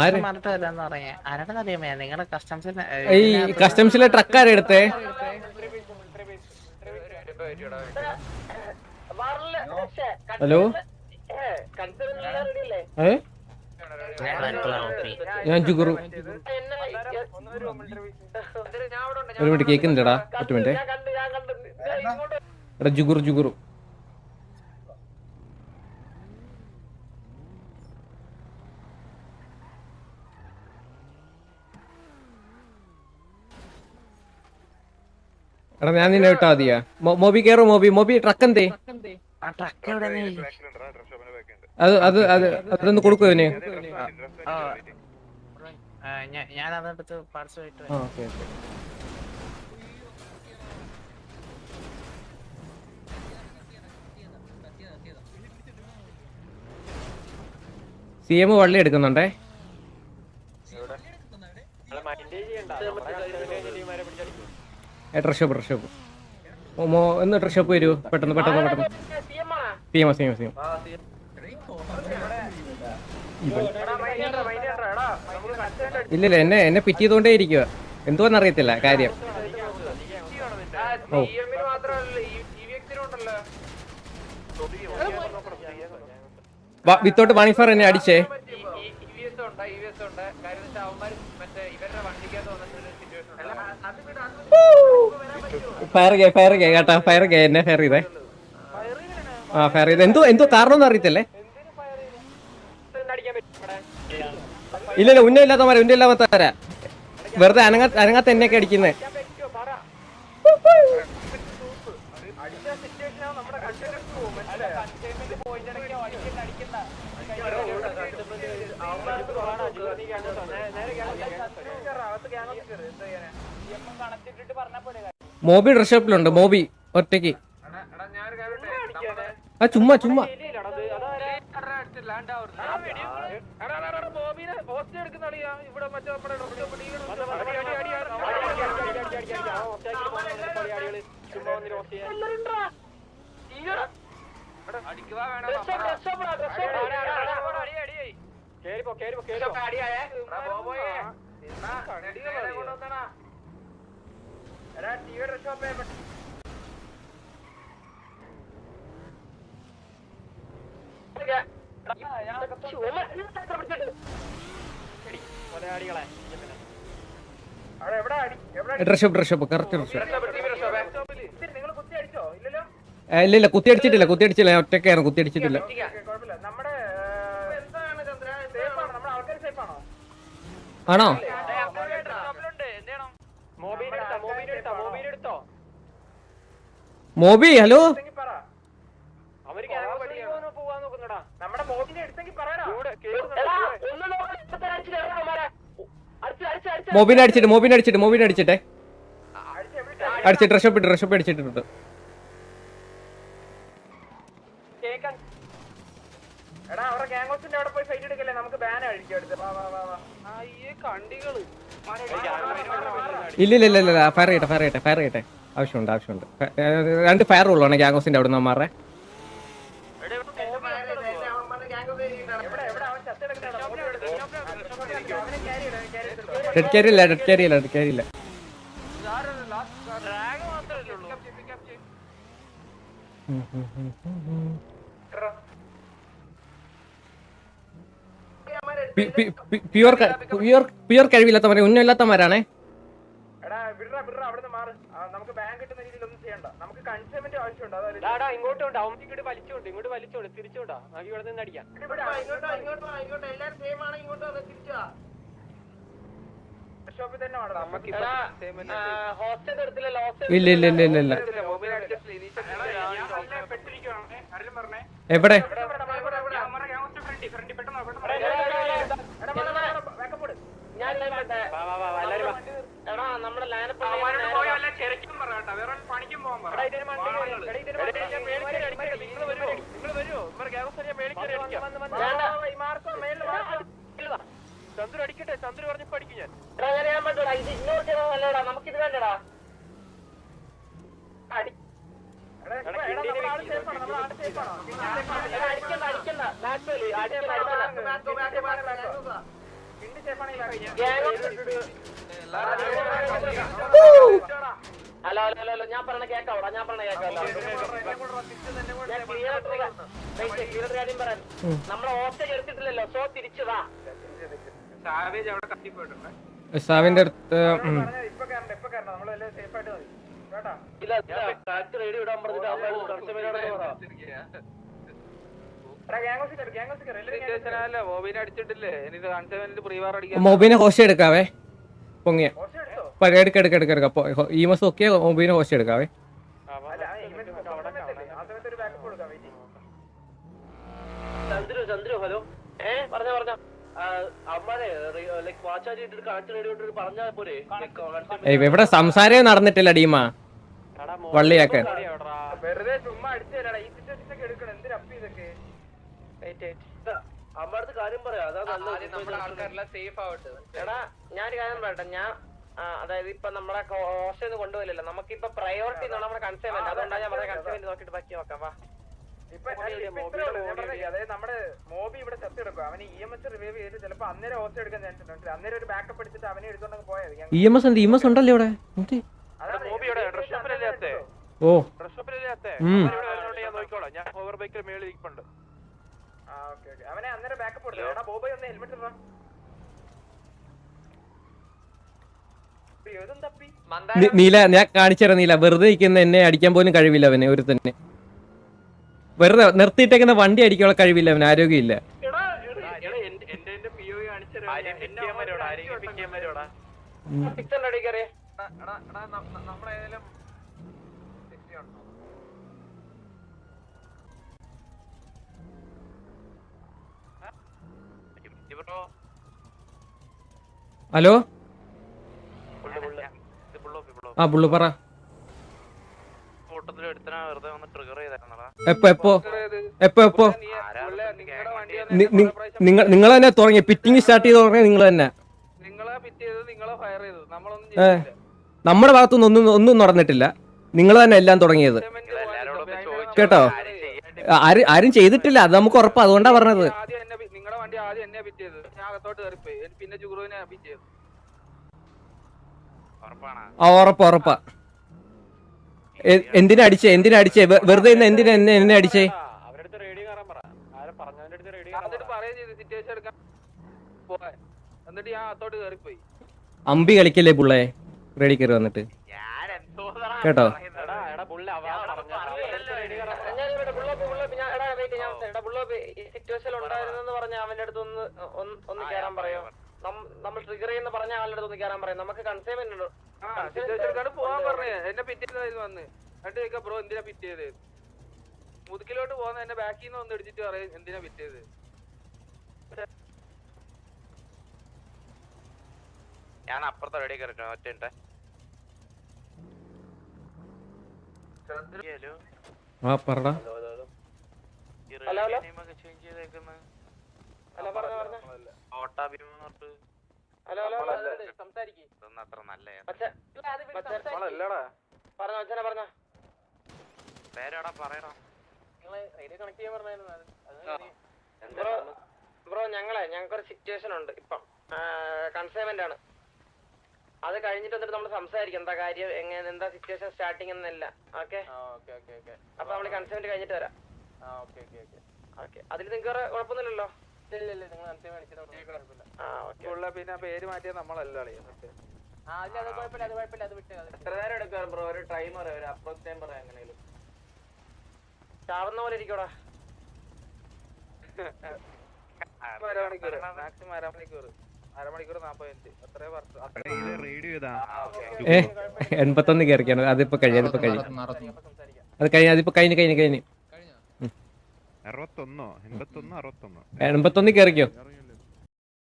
ആര്? കസ്റ്റംസിന് ഈ കസ്റ്റംസിലെ ട്രക്കാരെ എടുത്തേ? ഹലോ? ഏ? ഞാൻ ജുഗുറു. ഒരു മിനിറ്റ് കേൾക്കുന്നില്ലടാ ഒറ്റ മിനിറ്റ്. എടാ ജുഗുറു ജുഗുറു. എടാ ഞാൻ നിന്നെ വിട്ടാ മതിയാ. മോബി കേറോ മോബി. മോബി ട്രക്ക് എന്തേ? അത് അത് അത് അതൊന്ന് കൊടുക്കോ ഞാ- ഞാൻ ഓക്കെ ഓക്കെ. സി എം വള്ളി എടുക്കുന്നുണ്ടേ? ട്രഷപ്പ് ട്രഷപ്പ് മോ ഒന്ന് ട്രഷപ്പ് വരൂ പെട്ടെന്ന് പെട്ടെന്ന് പെട്ടെന്ന് C M C M C M ഇല്ലില്ല എന്നെ എന്നെ പിറ്റിയതുകൊണ്ടേ ഇരിക്കുക എന്തുവാന്ന് അറിയത്തില്ല കാര്യം ഓ വിത്തോട്ട് മണിഫർ എന്നെ അടിച്ചേ ഫയർ ഫയർ ഗേ കേട്ടാ ഫയർ എന്നെ ഫയർ ചെയ്തേ. ആ ഫയർ ചെയ്ത്. എന്തോ എന്തോ കാരണം അറിയത്തില്ലേ? ഇല്ലല്ല ഉന്ന ഇല്ലാത്തമാരെ ഉന്ന ഇല്ലാത്തവരാ വെറുതെ അനങ്ങാത്ത അനങ്ങാത്ത എന്നെയൊക്കെ അടിക്കുന്നേ. മോബി ഡ്രസ് ഷോപ്പിലുണ്ട് മോബി ഒറ്റയ്ക്ക്. ആ ചുമ്മാ ചുമ്മാ. Dress shop dress shop correct dress shop ഇല്ല ഇല്ല കുത്തി അടിച്ചിട്ടില്ല കുത്തി അടിച്ചില്ല ഞാൻ ഒറ്റക്കായിരുന്നു കുത്തി അടിച്ചിട്ടില്ല. ആണോ? Moby hello? മോബിനെ അടിച്ചിട്ട് മോബിനെ അടിച്ചിട്ട് മോബിനെ അടിച്ചിട്ടെ? അടിച്ചിട്ട് ഡ്രസ് ഡ്രഷപ്പ് ഡ്രസ് ഷോപ്പ് അടിച്ചിട്ടുണ്ട് എടാ അവരുടെ ഗ്യാങ്സിന്റെ അവിടെ പോയി ഫൈറ്റ് എടുക്കല്ലേ നമുക്ക് ബാൻ അഴിക്കും അടുത്ത് വാ വാ വാ വാ ഇല്ല ഇല്ല ഇല്ല ഇല്ല ഫയർ ചെയ്യട്ടെ ഫയർ ചെയ്യട്ടെ ഫയർ ചെയ്യട്ടെ. ആവശ്യമുണ്ട് ആവശ്യമുണ്ട്. രണ്ട് ഫയർ ഉള്ളതാണ് ഗ്യാങ്കോസിന്റെ അവിടെ നിന്ന് മാറേ ഡെഡ് ക്യാരി ഇല്ല. ഡെഡ് ക്യാരി ഇല്ല ഡെഡ് ക്യാരി ഇല്ല ഉം, ഉം, ഉം, പ്യുവർ ക- പ്യുവർ പ്യുവർ കഴിവില്ലാത്തവരെ ഉന്നമില്ലാത്തവരാണേ അതൊരു ഇങ്ങോട്ടും ഇങ്ങോട്ട് വലിച്ചോണ്ട് ഇങ്ങോട്ട് വലിച്ചോണ്ട് തിരിച്ചോണ്ടാ നമുക്ക് ഇവിടെ നിന്ന് അടിക്കാം. ഷോപ്പിൽ തന്നെ വേണം നമുക്ക് ഹോസ്റ്റൽ എടുത്തില്ല ലോസ് ഇല്ല ഇല്ല ഇല്ല ഇല്ല എവിടെ ഞാൻ വാ വാ വാ എല്ലാരും വാ എടാ നമ്മുടെ ലാനപ്പ് ചെറിക്കും പറയാട്ടാ വേറെ പണിക്കും പോകാൻ പറ ചന്ദ്രു അടിക്കട്ടെ ചന്ദ്രു പറഞ്ഞപ്പോ അടിക്കും ഞാൻ നമുക്കിത് വേണ്ടടാ അടിക്കണ്ട അടിക്കണ്ട നാച്ചുറലി അടിക്കണ്ട ബാക്ക് ഹലോ ഹലോ ഹലോ ഞാൻ പറഞ്ഞ കേക്കാവടാ ഞാൻ പറഞ്ഞ കേക്കാവോ ഞാൻ ക്ലിയർ കാര്യം പറയാൻ നമ്മളെ ഓസ്റ്റ എടുത്തിട്ടില്ലല്ലോ സോ തിരിച്ചു വാ. സാവേജ് അവിടെ കത്തിപ്പോയിട്ടുണ്ട് സാവിന്റെ അടുത്ത് മൊബൈനെ ഹോസ്റ്റ് എടുക്കാവേ? പൊങ്ങിയ. ഹോസ്റ്റ് എടുക്ക എടുക്ക എടുക്ക എടുക്ക. അപ്പൊ ഈ മാസം ഒക്കെ മൊബൈലിന് ഹോസ്റ്റ് എടുക്കാവേ. ചന്ദ്രു ഹലോ. ഏ പറഞ്ഞ പറഞ്ഞ. ഇവിടെ സംസാരേ നടന്നിട്ടില്ല ഡീമ. വള്ളിയാക്കാൻ. വെറുതെ ചുമ്മാ അടിച്ചു തരാടാ. ഈ സിറ്റുവേഷൻ ഒക്കെ എന്തിനാ അപ്പ് ഇതൊക്കെ? അമ്മടുത്ത് കാര്യം പറയാം. അതാ നല്ലത്. സേഫ് ആവട്ടെ. എടാ ഞാൻ കാര്യം പറയട്ടെ. ഞാൻ അതായത് ഇപ്പൊ നമ്മളെ ഹോസ്റ്റലിൽ നിന്ന് കൊണ്ടുപോയില്ലല്ലോ. നമുക്കിപ്പൊ പ്രയോറിറ്റി എന്നാണ് നമ്മുടെ കൺസേൺമെന്റ് അതുകൊണ്ടാണ് ഞാൻ പറഞ്ഞ കൺസേൺമെന്റ് നോക്കിട്ട് ബാക്കി നോക്കാം. വാ. അതായത് നമ്മുടെ മോബി ഇവിടെ ചത്തെടുക്കും അവന് ഇ എം എസ് റിവൈവ് ചെയ്ത് ചിലപ്പോ അന്നേരം ഹോസ്റ്റ് എടുക്കാൻ ചാൻസ് ഉണ്ട്. അന്നേരം ഒരു ബാക്കപ്പ് എടുത്തിട്ട് അവനെ എടുത്തോണ്ട് പോയത് ഇ എം എസ് ഉണ്ട്. ഇ എം എസ് ഉണ്ടല്ലോ ഇവിടെ? ഓ. ഞാൻ നോക്കിക്കോളാം. ഞാൻ ഓവർ ബൈക്കിൽ മേളിൽ ഇരിപ്പുണ്ട്. ആ ഓക്കെ ഓക്കെ. അവനെ അന്നേരം ബാക്കപ്പ് എടുത്തു എടാ ബോബോയ് ഒന്ന് ഹെൽമെറ്റ് ഇടാ അയ്യോ, ഇതും തപ്പി നി- നീല ഞാൻ കാണിച്ചറ നീല. വെറുതെ നിൽക്കുന്ന എന്നെ അടിക്കാൻ പോലും കഴിവില്ല അവന് ഒരു തന്നെ വെറുതെ നിർത്തിയിട്ടേക്കുന്ന വണ്ടി അടിക്കാനുള്ള കഴിവില്ല അവന് ആരോഗ്യമില്ല. ഹലോ? ആ പുള്ളു പറ. എപ്പോ എപ്പോ? എപ്പോ എപ്പോ? നിങ്ങൾ നിങ്ങൾ തന്നെ തുടങ്ങി. പിറ്റിങ് സ്റ്റാർട്ട് ചെയ്ത് തുടങ്ങിയ നിങ്ങൾ തന്നെ. നമ്മുടെ ഭാഗത്തുനിന്ന് ഒന്നും ഒന്നും നടന്നിട്ടില്ല. നിങ്ങൾ തന്നെ എല്ലാം തുടങ്ങിയത്. കേട്ടോ? ആരും ആരും ചെയ്തിട്ടില്ല. അത് നമുക്ക് ഉറപ്പാ. അതുകൊണ്ടാ പറഞ്ഞത്. നിങ്ങളുടെ വണ്ടി ആദ്യം എന്നെ പിറ്റ് ചെയ്ത് ഞാൻ അകത്തോട്ട് കയറിപ്പോയി. പിന്നെ ആ ഉറപ്പാ എന്തിനാ അടിച്ചേ? എന്തിനാ അടിച്ചേ? വെറുതെ ഇന്ന് എന്തിനാ എന്നെ എന്നെ അടിച്ചേ? അമ്പി കളിക്കല്ലേ പുള്ളേ? റെഡി കയറി വന്നിട്ട്. കേട്ടോ? സിറ്റുവേഷൻ ഉണ്ടായിരുന്നെന്ന് പറഞ്ഞ അവന്റെ അടുത്ത് ഒന്ന് ഒന്ന് കയറാൻ പറയോ? നമ്മൾ ട്രിഗർ ചെയ്യുന്ന പറഞ്ഞ ആളുടെ അടുത്ത് ഒന്ന് കയറാൻ പറയാം. നമുക്ക് കൺസൈൻമെന്റ് ഉണ്ടോ. പോവാൻ പറഞ്ഞു. എന്നെ പിറ്റേന്ന് വന്ന്. എന്നിട്ട് ചോദിക്കാം ബ്രോ എന്തിനാ പിറ്റേത് മുതുക്കിലോട്ട് പോകുന്ന എന്നെ ബാക്കിൽ നിന്ന് ഒന്ന് ഇടിച്ചിട്ട് പറയും എന്തിനാ പിറ്റേത് ഞാൻ അപ്പുറത്തെ റെഡി കയറിട്ടോ ഒറ്റ ഹലോ ആ പറടാ. Hello hello, hello. change ചെയ്തേക്കുന്നെ. ഹലോ ഹലോ ഹലോ സംസാരിക്കും. ഇതൊന്നും അത്ര നല്ല പറഞ്ഞോ അച്ഛനെ പറഞ്ഞോ. പേരെടാ പറയടാ. ബ്രോ ബ്രോ ഞങ്ങളെ ഞങ്ങൾക്കൊരു സിറ്റുവേഷൻ ഉണ്ട് ഇപ്പം. കൺസൈൻമെന്റ് ആണ്. അത് കഴിഞ്ഞിട്ട് വന്നിട്ട് നമ്മൾ സംസാരിക്കും. എന്താ കാര്യം എങ്ങനെ എന്താ സിറ്റുവേഷൻ സ്റ്റാർട്ടിങ് എന്നല്ല. ഓക്കെ? അപ്പൊ നമ്മൾ കൺസൈൻമെന്റ് കഴിഞ്ഞിട്ട് വരാം. ഓക്കെ അതിൽ നിങ്ങൾക്ക് വേറെ കുഴപ്പമൊന്നുമില്ലല്ലോ? പിന്നെ പേര് മാറ്റിയ നമ്മളല്ല. എത്ര നേരം ബ്രോ? ഒരു ടൈമർ ഒരു അപ്രോക്സ് ടൈം പറയാം എങ്ങനെയും ചാവുന്ന പോലെ ഇരിക്കോടാ. അരമണിക്കൂർ മാക്സിമം അരമണിക്കൂർ. എൺപത്തൊന്ന് കയറിക്കാണ് അതിപ്പോ കഴിയും അതിപ്പോ കഴിയും അത് കഴിഞ്ഞ അതിപ്പോ കഴിഞ്ഞ് കഴിഞ്ഞ് കഴിഞ്ഞ്. എൺപത്തൊന്ന് കയറിക്കോ?